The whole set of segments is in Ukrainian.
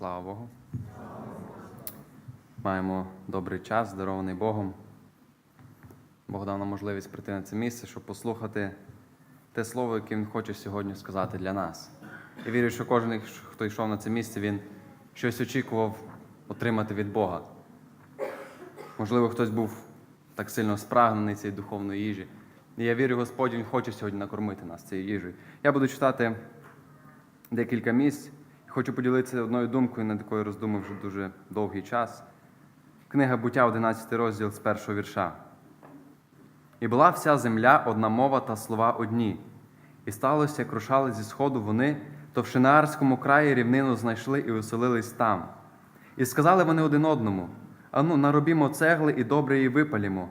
Слава Богу. Маємо добрий час, здорований Богом. Бог дав нам можливість прийти на це місце, щоб послухати те слово, яке Він хоче сьогодні сказати для нас. Я вірю, що кожен, хто йшов на це місце, він щось очікував отримати від Бога. Можливо, хтось був так сильно спрагнений цієї духовної їжі. І я вірю, Господь Він хоче сьогодні накормити нас цією їжею. Я буду читати декілька місць. Хочу поділитися одною думкою, над якою роздумав вже дуже довгий час. Книга буття, 11 розділ з першого вірша. І була вся земля одна мова та слова одні. І сталося, як рушали зі сходу вони, то в Шинаарському краї рівнину знайшли і оселились там. І сказали вони один одному: Ану, наробімо цегли і добре її випалімо.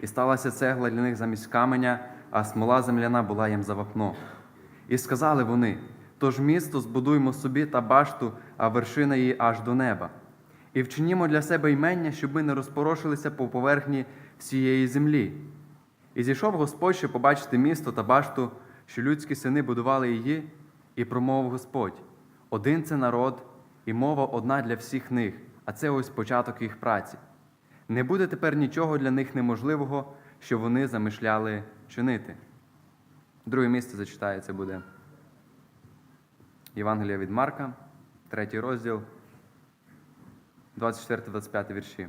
І сталася цегла для них замість каменя, а смола земляна була їм за вапно. І сказали вони: Тож місто збудуймо собі та башту, а вершина її аж до неба. І вчинімо для себе ймення, щоб ми не розпорошилися по поверхні всієї землі. І зійшов Господь, щоб побачити місто та башту, що людські сини будували її, і промовив Господь: один це народ, і мова одна для всіх них, а це ось початок їх праці. Не буде тепер нічого для них неможливого, що вони замишляли чинити. Друге місце зачитає, це буде Євангелія від Марка, третій розділ, 24-25 вірші.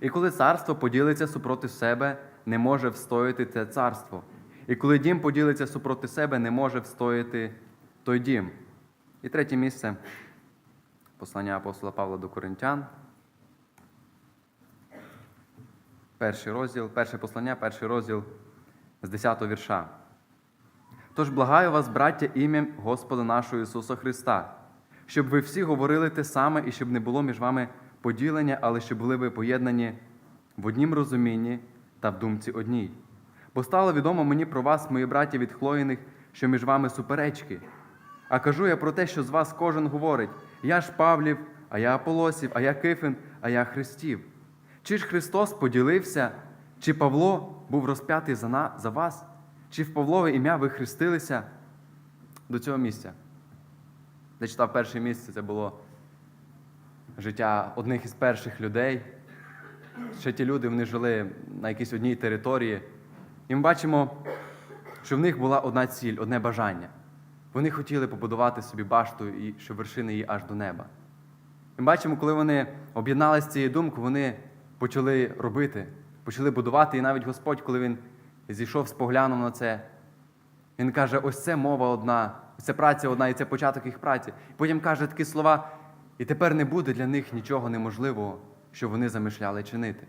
І коли царство поділиться супроти себе, не може встояти те царство. І коли дім поділиться супроти себе, не може встояти той дім. І третє місце послання апостола Павла до Коринтян. Перший розділ, перше послання, перший розділ з 10 вірша. Тож благаю вас, браття, ім'ям Господа нашого Ісуса Христа, щоб ви всі говорили те саме і щоб не було між вами поділення, але щоб були ви поєднані в однім розумінні та в думці одній. Бо стало відомо мені про вас, мої браті від Хлоїних, що між вами суперечки. А кажу я про те, що з вас кожен говорить: я ж Павлів, а я Аполосів, а я Кифин, а я Христів. Чи ж Христос поділився, чи Павло був розп'ятий за, за вас, чи в Павлове ім'я ви хрестилися до цього місця? Де читав перше місце, це було життя одних із перших людей. Ще ті люди вони жили на якійсь одній території. І ми бачимо, що в них була одна ціль, одне бажання. Вони хотіли побудувати собі башту, і щоб вершини її аж до неба. Ми бачимо, коли вони об'єдналися цією думкою, вони почали робити, почали будувати. І навіть Господь, коли він зійшов з погляном на це, він каже: ось це мова одна, це праця одна, і це початок їх праці. Потім каже такі слова, і тепер не буде для них нічого неможливого, що вони замишляли чинити.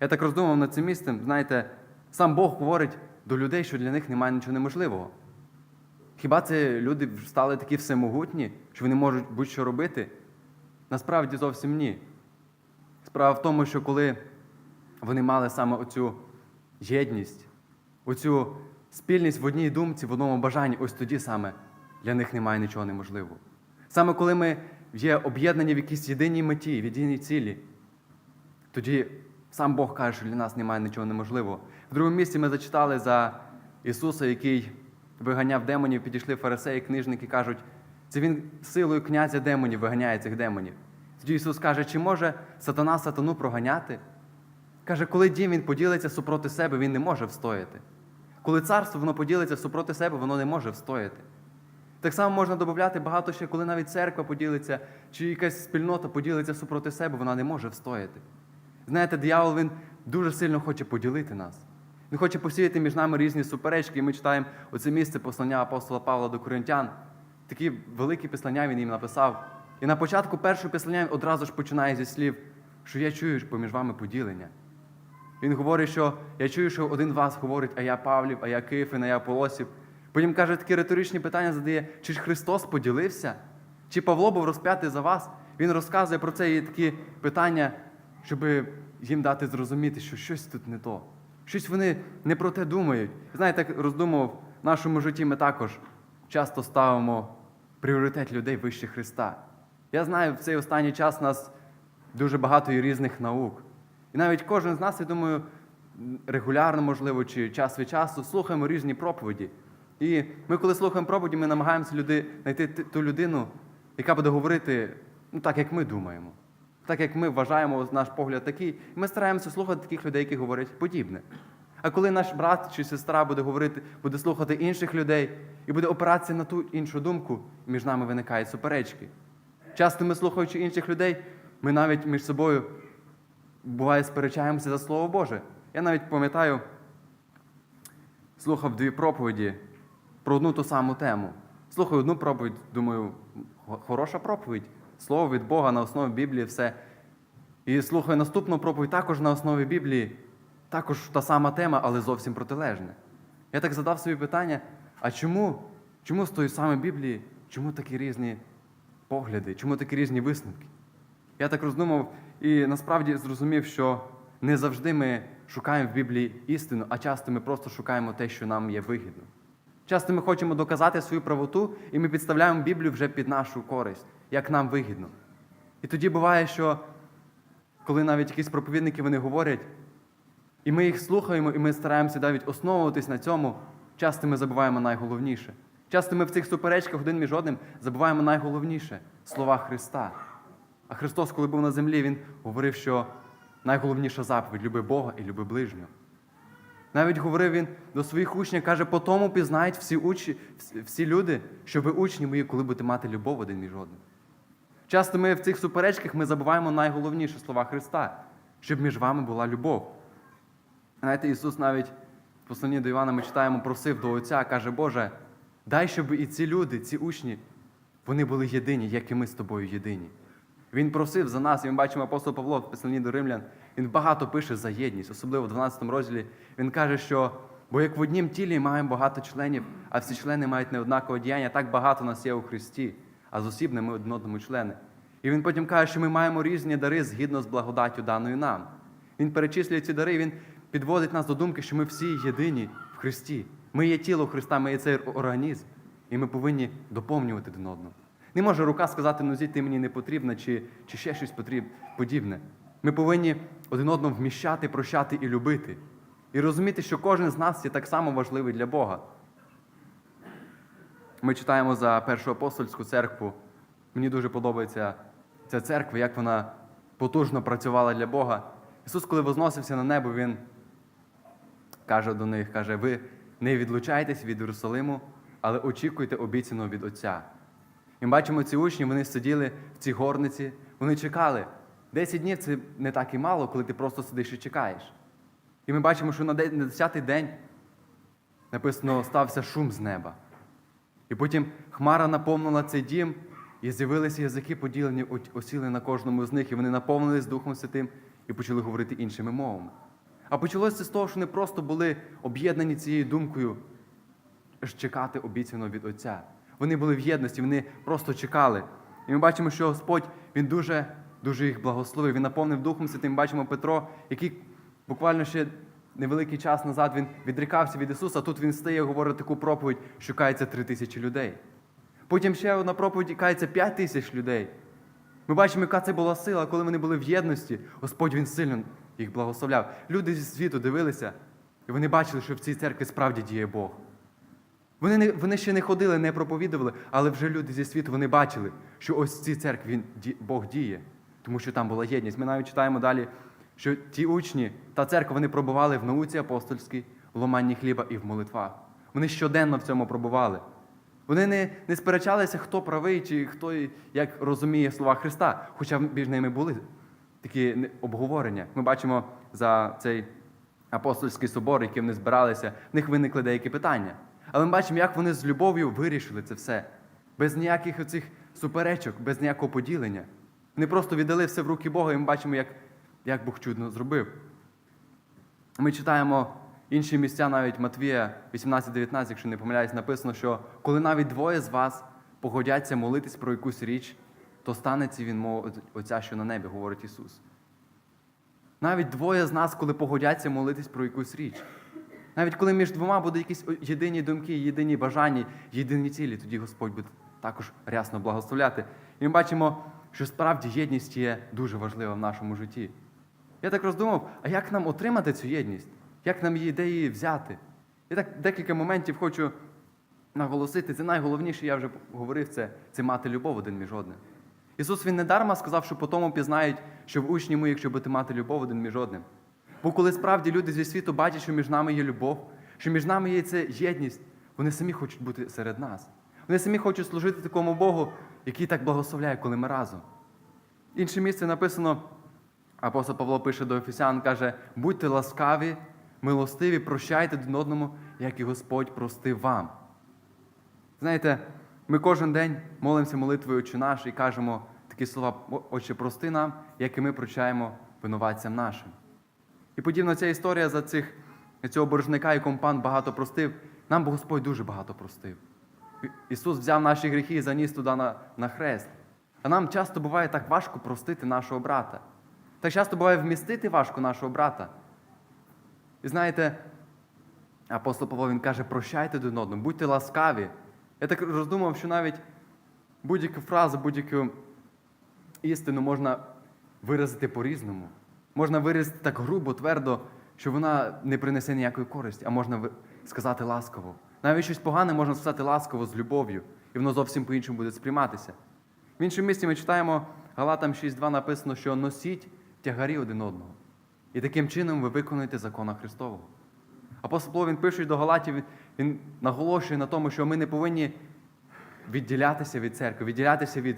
Я так роздумав над цим місцем, знаєте, сам Бог говорить до людей, що для них немає нічого неможливого. Хіба це люди стали такі всемогутні, що вони можуть будь-що робити? Насправді зовсім ні. Справа в тому, що коли вони мали саме оцю єдність, оцю спільність в одній думці, в одному бажанні, ось тоді саме для них немає нічого неможливого. Саме коли ми є об'єднані в якійсь єдиній меті, в єдиній цілі, тоді сам Бог каже, що для нас немає нічого неможливого. В другому місці ми зачитали за Ісуса, який виганяв демонів, підійшли фарисеї, книжники кажуть, це він силою князя демонів виганяє цих демонів. Тоді Ісус каже, чи може сатана сатану проганяти? Каже, коли дім він поділиться супроти себе, він не може встояти. Коли царство воно поділиться супроти себе, воно не може встояти. Так само можна додати багато ще, коли навіть церква поділиться, чи якась спільнота поділиться супроти себе, вона не може встояти. Знаєте, диявол він дуже сильно хоче поділити нас. Він хоче посіяти між нами різні суперечки, і ми читаємо оце місце послання апостола Павла до Коринтян. Такі великі післання він їм написав. І на початку першого післання він одразу ж починає зі слів, що я чую поміж вами поділення. Він говорить, що я чую, що один вас говорить, а я Павлів, а я Кифин, а я Полосів. Потім каже, такі риторичні питання задає, чи ж Христос поділився? Чи Павло був розп'ятий за вас? Він розказує про це і такі питання, щоб їм дати зрозуміти, що щось тут не то. Щось вони не про те думають. Знаєте, як роздумував, в нашому житті ми також часто ставимо пріоритет людей вище Христа. Я знаю, в цей останній час нас дуже багато і різних наук. І навіть кожен з нас, я думаю, регулярно, можливо, чи час від часу слухаємо різні проповіді. І ми, коли слухаємо проповіді, ми намагаємося люди, знайти ту людину, яка буде говорити ну, так, як ми думаємо, так як ми вважаємо наш погляд такий, і ми стараємося слухати таких людей, які говорять подібне. А коли наш брат чи сестра буде говорити, буде слухати інших людей і буде опиратися на ту іншу думку, між нами виникають суперечки. Часто ми, слухаючи інших людей, ми навіть між собою буває сперечаємося за Слово Боже. Я навіть пам'ятаю, слухав дві проповіді про одну ту саму тему. Слухаю одну проповідь, думаю, хороша проповідь, слово від Бога на основі Біблії, все. І слухаю наступну проповідь також на основі Біблії, також та сама тема, але зовсім протилежна. Я так задав собі питання: а чому, чому з тої самої Біблії, чому такі різні погляди, чому такі різні висновки? Я так роздумав і насправді зрозумів, що не завжди ми шукаємо в Біблії істину, а часто ми просто шукаємо те, що нам є вигідно. Часто ми хочемо доказати свою правоту, і ми підставляємо Біблію вже під нашу користь, як нам вигідно. І тоді буває, що коли навіть якісь проповідники вони говорять, і ми їх слухаємо, і ми стараємося навіть основуватись на цьому, часто ми забуваємо найголовніше. Часто ми в цих суперечках один між одним забуваємо найголовніше слова Христа. А Христос, коли був на землі, Він говорив, що найголовніша заповідь люби Бога і люби ближнього. Навіть говорив він до своїх учнів, каже, по тому пізнають всі, учні, всі- люди, що ви учні мої, коли будете мати любов один між одним. Часто ми в цих суперечках ми забуваємо найголовніше слова Христа, щоб між вами була любов. Знаєте, Ісус навіть в посланні до Івана ми читаємо, просив до Отця, каже, Боже, дай, щоб і ці люди, ці учні, вони були єдині, як і ми з тобою єдині. Він просив за нас, і ми бачимо апостол Павло в посланні до римлян. Він багато пише за єдність, особливо в 12 розділі. Він каже, що бо як в однім тілі маємо багато членів, а всі члени мають неоднакове діяння, так багато нас є у Христі, а з осіб ми один одному члени. І він потім каже, що ми маємо різні дари згідно з благодаттю даною нам. Він перечислює ці дари, він підводить нас до думки, що ми всі єдині в Христі. Ми є тіло Христа, ми є цей організм, і ми повинні доповнювати один одного. Не може рука сказати, нозі, ти мені не потрібна, чи, чи ще щось потріб, подібне. Ми повинні один одного вміщати, прощати і любити. І розуміти, що кожен з нас є так само важливий для Бога. Ми читаємо за першу апостольську церкву. Мені дуже подобається ця церква, як вона потужно працювала для Бога. Ісус, коли возносився на небо, Він каже до них, каже, ви не відлучайтесь від Єрусалиму, але очікуйте обіцяного від Отця. І ми бачимо ці учні, вони сиділи в цій горниці, вони чекали. Десять днів це не так і мало, коли ти просто сидиш і чекаєш. І ми бачимо, що на де- на десятий день написано, стався шум з неба. І потім хмара наповнила цей дім, і з'явилися язики поділені, осіли на кожному з них, і вони наповнились Духом Святим і почали говорити іншими мовами. А почалося з того, що вони просто були об'єднані цією думкою чекати обіцяного від Отця. Вони були в єдності, вони просто чекали. І ми бачимо, що Господь Він дуже, дуже їх благословив. Він наповнив Духом Святим. Ми бачимо Петро, який буквально ще невеликий час назад він відрікався від Ісуса, а тут він стає і говорить таку проповідь, що кається три тисячі людей. Потім ще одна проповідь кається п'ять тисяч людей. Ми бачимо, яка це була сила, коли вони були в єдності, Господь Він сильно їх благословляв. Люди зі світу дивилися, і вони бачили, що в цій церкві справді діє Бог. Вони, не, вони ще не ходили, не проповідували, але вже люди зі світу вони бачили, що ось в цій церкві Бог діє, тому що там була єдність. Ми навіть читаємо далі, що ті учні та церква вони пробували в науці апостольській, в ломанні хліба і в молитвах. Вони щоденно в цьому пробували. Вони не, не сперечалися, хто правий чи хто як розуміє слова Христа, хоча між ними були такі обговорення. Ми бачимо за цей апостольський собор, який вони збиралися, в них виникли деякі питання. Але ми бачимо, як вони з любов'ю вирішили це все, без ніяких оцих суперечок, без ніякого поділення. Вони просто віддали все в руки Бога, і ми бачимо, як, як Бог чудно зробив. Ми читаємо інші місця, навіть Матвія 18-19, якщо не помиляюсь, написано, що коли навіть двоє з вас погодяться молитись про якусь річ, то станеться він мов Отця, що на небі, говорить Ісус. Навіть двоє з нас, коли погодяться молитись про якусь річ. Навіть коли між двома будуть якісь єдині думки, єдині бажання, єдині цілі, тоді Господь буде також рясно благословляти. І ми бачимо, що справді єдність є дуже важлива в нашому житті. Я так роздумав, а як нам отримати цю єдність? Як нам її де її взяти? Я так декілька моментів хочу наголосити, це найголовніше, я вже говорив, це, це мати любов один між одним. Ісус Він не дарма сказав, що по тому пізнають, що в учні мої, якщо будете мати любов один між одним. Бо коли справді люди зі світу бачать, що між нами є любов, що між нами є ця єдність, вони самі хочуть бути серед нас. Вони самі хочуть служити такому Богу, який так благословляє, коли ми разом. Інше місце написано, апостол Павло пише до Ефесян, каже: будьте ласкаві, милостиві, прощайте один одному, як і Господь простив вам. Знаєте, ми кожен день молимося молитвою «Отче наш і кажемо такі слова, Отче, прости нам, як і ми прощаємо винуватцям нашим. І подібно ця історія за цих, цього боржника, якому пан багато простив, нам Господь дуже багато простив. Ісус взяв наші гріхи і заніс туди на, на хрест. А нам часто буває так важко простити нашого брата. Так часто буває вмістити важко нашого брата. І знаєте, апостол Павло він каже, прощайте один одному, будьте ласкаві. Я так роздумав, що навіть будь-яку фразу, будь-яку істину можна виразити по-різному. Можна виразити так грубо, твердо, що вона не принесе ніякої користі, а можна сказати ласково. Навіть щось погане можна сказати ласково з любов'ю, і воно зовсім по-іншому буде сприйматися. В іншому місці ми читаємо Галатам 6.2 написано, що носіть тягарі один одного. І таким чином ви виконуєте закона Христового. Апостол Павло, він пише до Галатів, він- він наголошує на тому, що ми не повинні відділятися від церкви, відділятися від,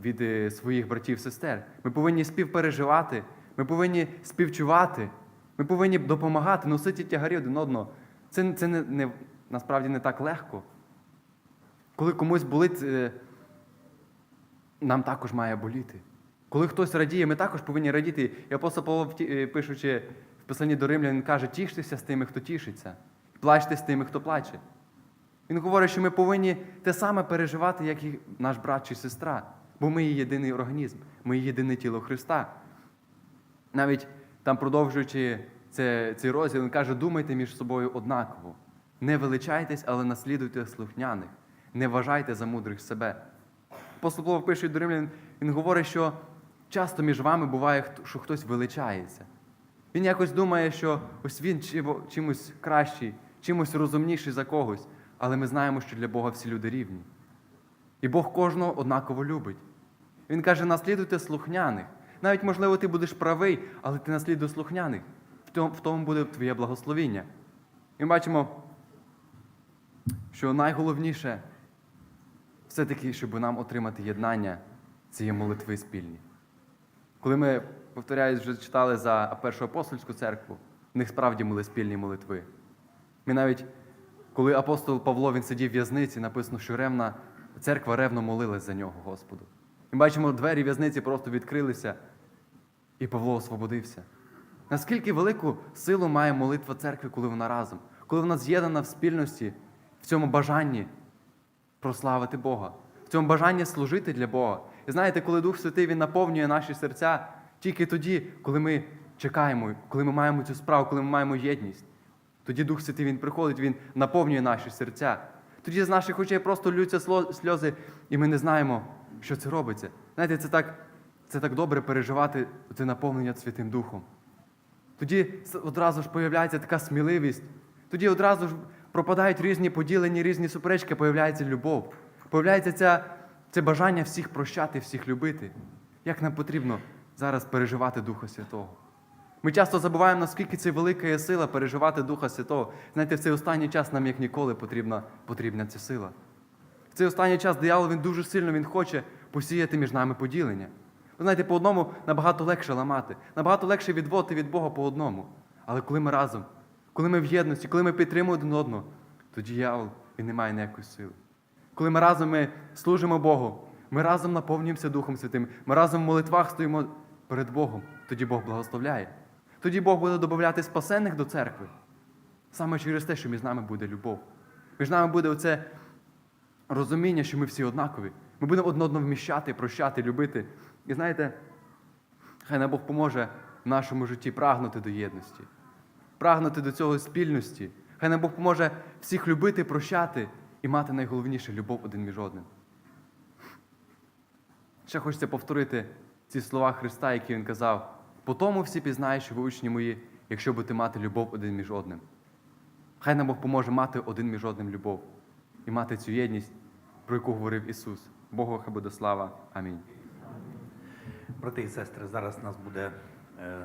від е, своїх братів сестер. Ми повинні співпереживати, ми повинні співчувати, ми повинні допомагати, носити тягарі один одного. Це, це не, не, насправді не так легко. Коли комусь болить, е, нам також має боліти. Коли хтось радіє, ми також повинні радіти. І апостол Павло, е, пишучи в посланні до Римлян, він каже, тіштеся з тими, хто тішиться, плачте з тими, хто плаче. Він говорить, що ми повинні те саме переживати, як і наш брат чи сестра, бо ми є єдиний організм, ми є єдине тіло Христа. Навіть там, продовжуючи це, цей розділ, він каже, думайте між собою однаково. Не величайтесь, але наслідуйте слухняних, не вважайте за мудрих себе. Апостол Павло пише до римлян, він говорить, що часто між вами буває, що хтось величається. Він якось думає, що ось він чимось кращий, чимось розумніший за когось, але ми знаємо, що для Бога всі люди рівні. І Бог кожного однаково любить. Він каже, наслідуйте слухняних. Навіть, можливо, ти будеш правий, але ти наслідуй слухняних. В тому, буде твоє благословіння. І ми бачимо, що найголовніше все-таки, щоб нам отримати єднання, це є молитви спільні. Коли ми, повторяюсь, вже читали за першу апостольську церкву, в них справді були спільні молитви. Ми навіть, коли апостол Павло він сидів в в'язниці, написано, що ревна, церква ревно молилась за нього, Господу. Ми бачимо, двері в'язниці просто відкрилися, і Павло освободився. Наскільки велику силу має молитва церкви, коли вона разом, коли вона з'єднана в спільності, в цьому бажанні прославити Бога, в цьому бажанні служити для Бога. І знаєте, коли Дух Святий Він наповнює наші серця тільки тоді, коли ми чекаємо, коли ми маємо цю справу, коли ми маємо єдність. Тоді Дух Святий Він приходить, Він наповнює наші серця. Тоді з наших очей просто ллються сльози, і ми не знаємо, що це робиться. Знаєте, це так, це так добре переживати це наповнення Святим Духом. Тоді одразу ж появляється така сміливість. Тоді одразу ж пропадають різні поділені, різні суперечки, появляється любов. Появляється ця, це бажання всіх прощати, всіх любити. Як нам потрібно зараз переживати Духа Святого? Ми часто забуваємо, наскільки це велика є сила переживати Духа Святого. Знаєте, в цей останній час нам як ніколи потрібна, потрібна ця сила. Цей останній час диявол він дуже сильно він хоче посіяти між нами поділення. Ви знаєте, по одному набагато легше ламати, набагато легше відводити від Бога по одному. Але коли ми разом, коли ми в єдності, коли ми підтримуємо один одного, тоді диявол він не має ніякої сили. Коли ми разом ми служимо Богу, ми разом наповнюємося Духом Святим, ми разом в молитвах стоїмо перед Богом, тоді Бог благословляє. Тоді Бог буде додати спасенних до церкви. Саме через те, що між нами буде любов. Між нами буде оце розуміння, що ми всі однакові. Ми будемо одне одного вміщати, прощати, любити. І знаєте, хай нам Бог поможе в нашому житті прагнути до єдності, прагнути до цього спільності. Хай нам Бог поможе всіх любити, прощати і мати найголовніше любов один між одним. Ще хочеться повторити ці слова Христа, які Він казав: по тому всі пізнають, що ви учні мої, якщо будете мати любов один між одним. Хай нам Бог поможе мати один між одним любов. І мати цю єдність, про яку говорив Ісус. Богу хай буде слава. Амінь. Брати і сестри, зараз нас буде е,